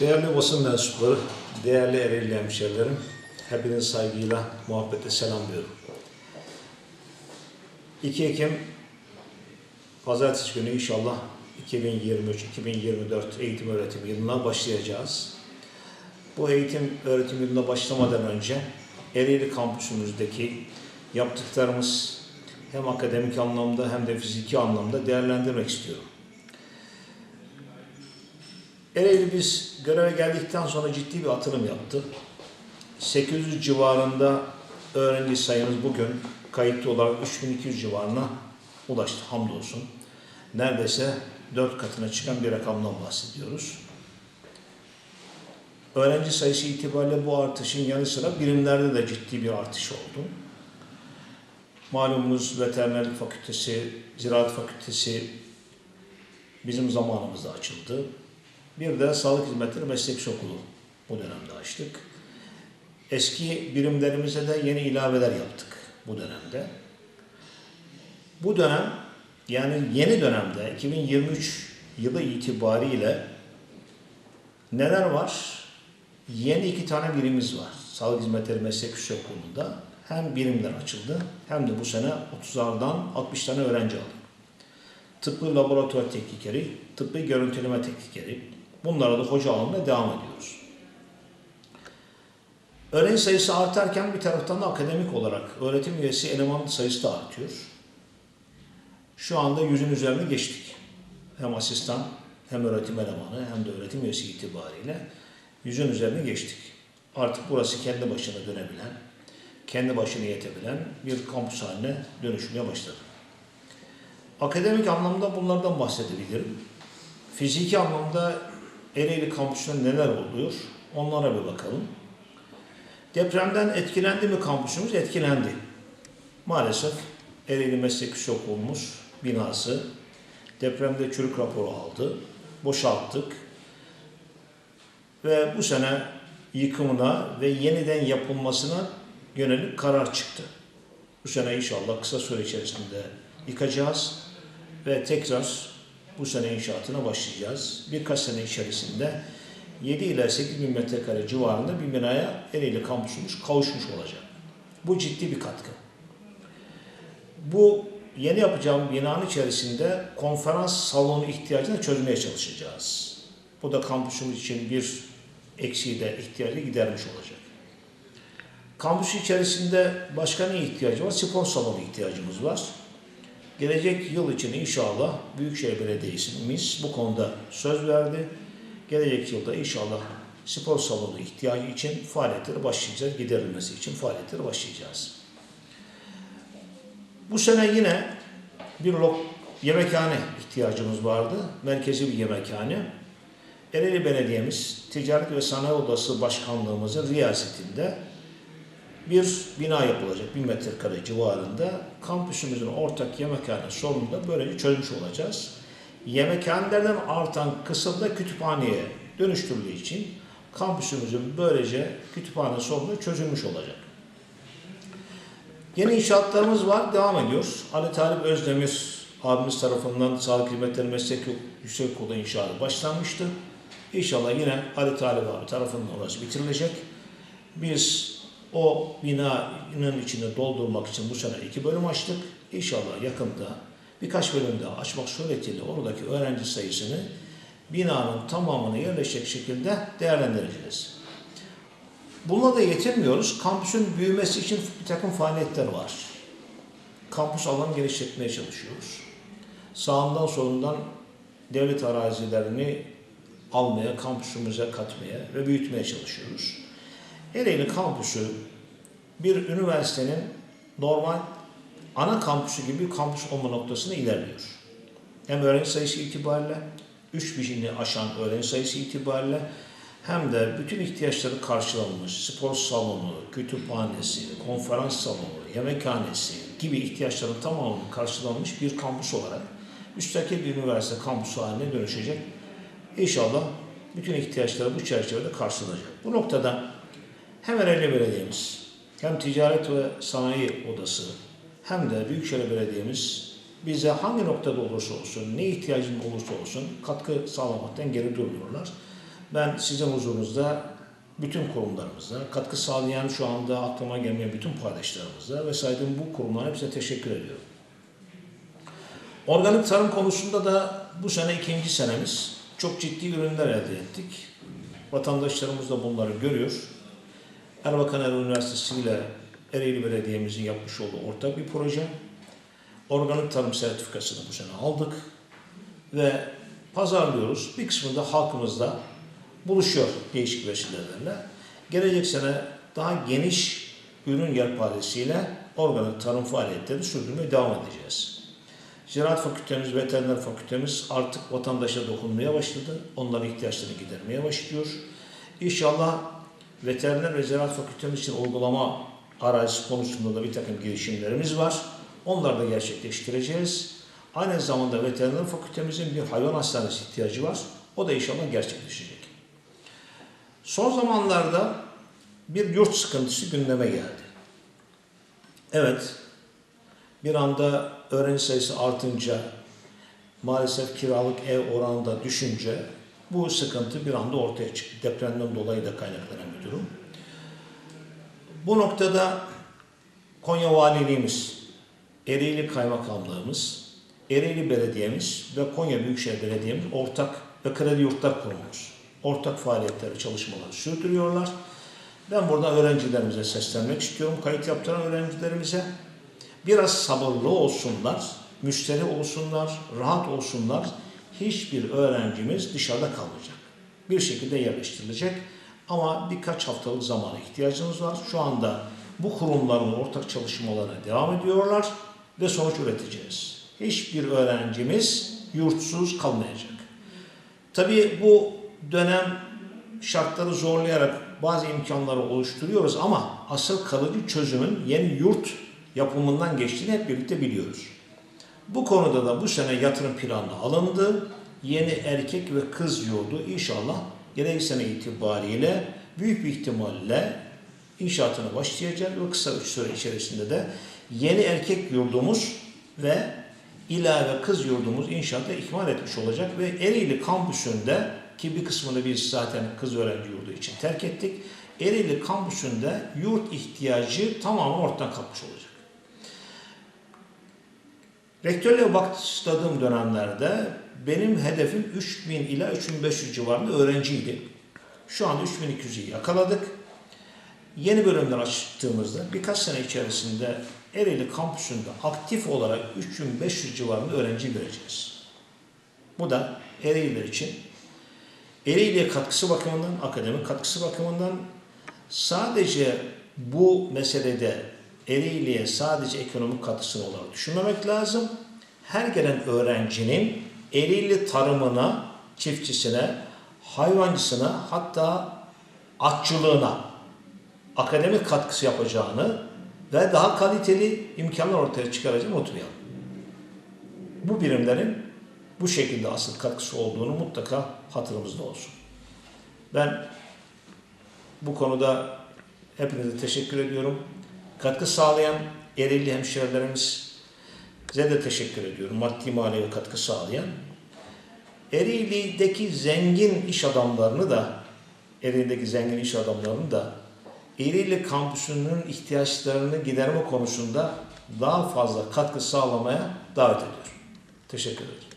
Değerli basın mensupları, değerli Ereğli hemşehrilerim, hepinizi saygıyla, muhabbetle selamlıyorum. 2 Ekim Pazartesi günü inşallah 2023-2024 eğitim öğretim yılına başlayacağız. Bu eğitim öğretim yılına başlamadan önce Ereğli kampüsümüzdeki yaptıklarımız hem akademik anlamda hem de fiziki anlamda değerlendirmek istiyorum. Ereğli biz göreve geldikten sonra ciddi bir atılım yaptı. 800 civarında öğrenci sayımız bugün kayıtlı olarak 3200 civarına ulaştı hamdolsun. Neredeyse 4 katına çıkan bir rakamdan bahsediyoruz. Öğrenci sayısı itibariyle bu artışın yanı sıra birimlerde de ciddi bir artış oldu. Malumunuz veterinerlik fakültesi, ziraat fakültesi bizim zamanımızda açıldı. Bir de sağlık hizmetleri meslek okulu bu dönemde açtık. Eski birimlerimize de yeni ilaveler yaptık bu dönemde. Bu dönem yani yeni dönemde 2023 yılı itibariyle neler var? Yeni iki tane birimimiz var. Sağlık Hizmetleri Meslek Yüksek Okulu'nda hem birimler açıldı hem de bu sene 30'lardan 60 tane öğrenci aldık. Tıbbi laboratuvar teknikeri, tıbbi görüntüleme teknikeri, bunlara da hoca alımına devam ediyoruz. Öğrenci sayısı artarken bir taraftan da akademik olarak öğretim üyesi eleman sayısı da artıyor. Şu anda yüzün üzerine geçtik. Hem asistan hem öğretim elemanı hem de öğretim üyesi itibariyle yüzün üzerine geçtik. Artık burası kendi başına dönebilen, kendi başına yetebilen bir kampüs haline dönüşmeye başladı. Akademik anlamda bunlardan bahsedebilirim. Fiziki anlamda Ereğli kampüsünde neler oluyor onlara bir bakalım. Depremden etkilendi mi kampüsümüz? Etkilendi. Maalesef Ereğli Meslek Okulumuz binası depremde çürük raporu aldı. Boşalttık. Ve bu sene yıkımına ve yeniden yapılmasına yönelik karar çıktı. Bu sene inşallah kısa süre içerisinde yıkacağız ve tekrar bu sene inşaatına başlayacağız. Birkaç sene içerisinde 7 ile 8 bin metrekare civarında bir binaya Ereğli kampüsümüz kavuşmuş olacak. Bu ciddi bir katkı. Bu yeni yapacağım binanın içerisinde konferans salonu ihtiyacını çözmeye çalışacağız. Bu da kampüsümüz için bir eksiği de ihtiyacı gidermiş olacak. Kampüs içerisinde başka ne ihtiyacı var? Spor salonu ihtiyacımız var. Gelecek yıl için inşallah Büyükşehir Belediye'miz bu konuda söz verdi. Gelecek yılda inşallah spor salonu ihtiyacı için faaliyetleri başlayacağız. Giderilmesi için faaliyetleri başlayacağız. Bu sene yine bir lok yemekhane ihtiyacımız vardı. Merkezi bir yemekhane. Ereğli Belediye'miz Ticaret ve Sanayi Odası Başkanlığımızın riyasetinde bir bina yapılacak. Bir metrekare civarında. Kampüsümüzün ortak yemekhane sorununu böylece çözmüş olacağız. Yemekhanelerden artan kısım da kütüphaneye dönüştürüldüğü için kampüsümüzün böylece kütüphane sorunu çözülmüş olacak. Yeni inşaatlarımız var, devam ediyor. Ali Talip Özdemir abimiz tarafından Sağlık Hizmetleri Meslek Yüksek Okulu inşaatı başlanmıştı. İnşallah yine Ali Talip abi tarafından orası bitirilecek. Biz o binanın içini doldurmak için bu sene iki bölüm açtık. İnşallah yakında birkaç bölüm daha açmak suretiyle oradaki öğrenci sayısını binanın tamamını yerleşecek şekilde değerlendireceğiz. Bununla da yetinmiyoruz. Kampüsün büyümesi için bir takım faaliyetler var. Kampüs alanı geliştirmeye çalışıyoruz. Sağından solundan devlet arazilerini almaya, kampüsümüze katmaya ve büyütmeye çalışıyoruz. Ereğli kampüsü bir üniversitenin normal ana kampüsü gibi kampüs olma noktasına ilerliyor. Hem öğrenci sayısı itibariyle, 3000'i aşan öğrenci sayısı itibariyle hem de bütün ihtiyaçları karşılanmış spor salonu, kütüphanesi, konferans salonu, yemekhanesi gibi ihtiyaçların tamamının karşılanmış bir kampüs olarak müstakil bir üniversite kampüsü haline dönüşecek. İnşallah bütün ihtiyaçları bu çerçevede karşılanacak. Bu noktada hem Ereğli Belediye'miz, hem Ticaret ve Sanayi Odası, hem de Büyükşehir Belediye'miz bize hangi noktada olursa olsun, ne ihtiyacın olursa olsun katkı sağlamaktan geri durmuyorlar. Ben sizin huzurunuzda bütün kurumlarımıza, katkı sağlayan şu anda aklıma gelmeyen bütün paydaşlarımıza ve saydığım bu kurumlara hepsine teşekkür ediyorum. Organik tarım konusunda da bu sene ikinci senemiz. Çok ciddi ürünler elde ettik. Vatandaşlarımız da bunları görüyor. Erbakan Er Üniversitesi ile Ereğli Belediye'mizin yapmış olduğu ortak bir proje. Organik tarım sertifikasını bu sene aldık ve pazarlıyoruz. Bir kısmı da halkımızla buluşuyor değişik vesilelerle. Gelecek sene daha geniş ürün yelpazesiyle organik tarım faaliyetlerini sürdürmeye devam edeceğiz. Ziraat Fakültemiz, Veteriner Fakültemiz artık vatandaşa dokunmaya başladı. Onların ihtiyaçlarını gidermeye başlıyor. İnşallah Veteriner ve Ziraat Fakültemiz için uygulama arazisi konusunda da bir takım girişimlerimiz var. Onları da gerçekleştireceğiz. Aynı zamanda Veteriner Fakültemizin bir hayvan hastanesi ihtiyacı var. O da inşallah gerçekleşecek. Son zamanlarda bir yurt sıkıntısı gündeme geldi. Evet, bir anda öğrenci sayısı artınca maalesef kiralık ev oranında düşünce bu sıkıntı bir anda ortaya çıktı. Depremden dolayı da kaynaklanan bir durum. Bu noktada Konya Valiliğimiz, Ereğli Kaymakamlığımız, Ereğli Belediye'miz ve Konya Büyükşehir Belediye'miz ortak ve Kredi Yurtlar Kurumumuz ortak faaliyetleri, çalışmaları sürdürüyorlar. Ben burada öğrencilerimize seslenmek istiyorum. Kayıt yaptıran öğrencilerimize biraz sabırlı olsunlar, müşteri olsunlar, rahat olsunlar. Hiçbir öğrencimiz dışarıda kalmayacak. Bir şekilde yerleştirilecek. Ama birkaç haftalık zamana ihtiyacımız var. Şu anda bu kurumların ortak çalışmalarına devam ediyorlar ve sonuç üreteceğiz. Hiçbir öğrencimiz yurtsuz kalmayacak. Tabii bu dönem şartları zorlayarak bazı imkanları oluşturuyoruz ama asıl kalıcı çözümün yeni yurt yapımından geçtiğini hep birlikte biliyoruz. Bu konuda da bu sene yatırım planı alındı. Yeni erkek ve kız yurdu inşallah gelecek sene itibariyle büyük bir ihtimalle inşaatına başlayacak ve kısa bir süre içerisinde de yeni erkek yurdumuz ve ilave kız yurdumuz inşaata ikmal etmiş olacak ve Ereğli kampüsünde ki bir kısmını biz zaten kız öğrenci yurdu için terk ettik. Ereğli kampüsünde yurt ihtiyacı tamamen ortadan kalkmış olacak. Rektörle başladığım dönemlerde benim hedefim 3000 ila 3500 civarında öğrenciydi. Şu anda 3200'ü yakaladık. Yeni bölümler açtığımızda birkaç sene içerisinde Ereğli kampüsünde aktif olarak 3500 civarında öğrenci göreceğiz. Bu da Ereğliler için Ereğli'ye katkısı bakımından, akademik katkısı bakımından sadece bu meselede Ereğli'ye sadece ekonomik katkısını olarak düşünmemek lazım. Her gelen öğrencinin Ereğli tarımına, çiftçisine, hayvancısına hatta atçılığına akademik katkısı yapacağını ve daha kaliteli imkanlar ortaya çıkaracağını unutmayalım. Bu birimlerin bu şekilde asıl katkısı olduğunu mutlaka hatırımızda olsun. Ben bu konuda hepinize teşekkür ediyorum. Katkı sağlayan Ereğli hemşehrilerimize de teşekkür ediyorum. Maddi manevi katkı sağlayan. Ereğli'deki zengin iş adamlarını da Ereğli'deki zengin iş adamlarını da Ereğli kampüsünün ihtiyaçlarını giderme konusunda daha fazla katkı sağlamaya davet ediyorum. Teşekkür ederim.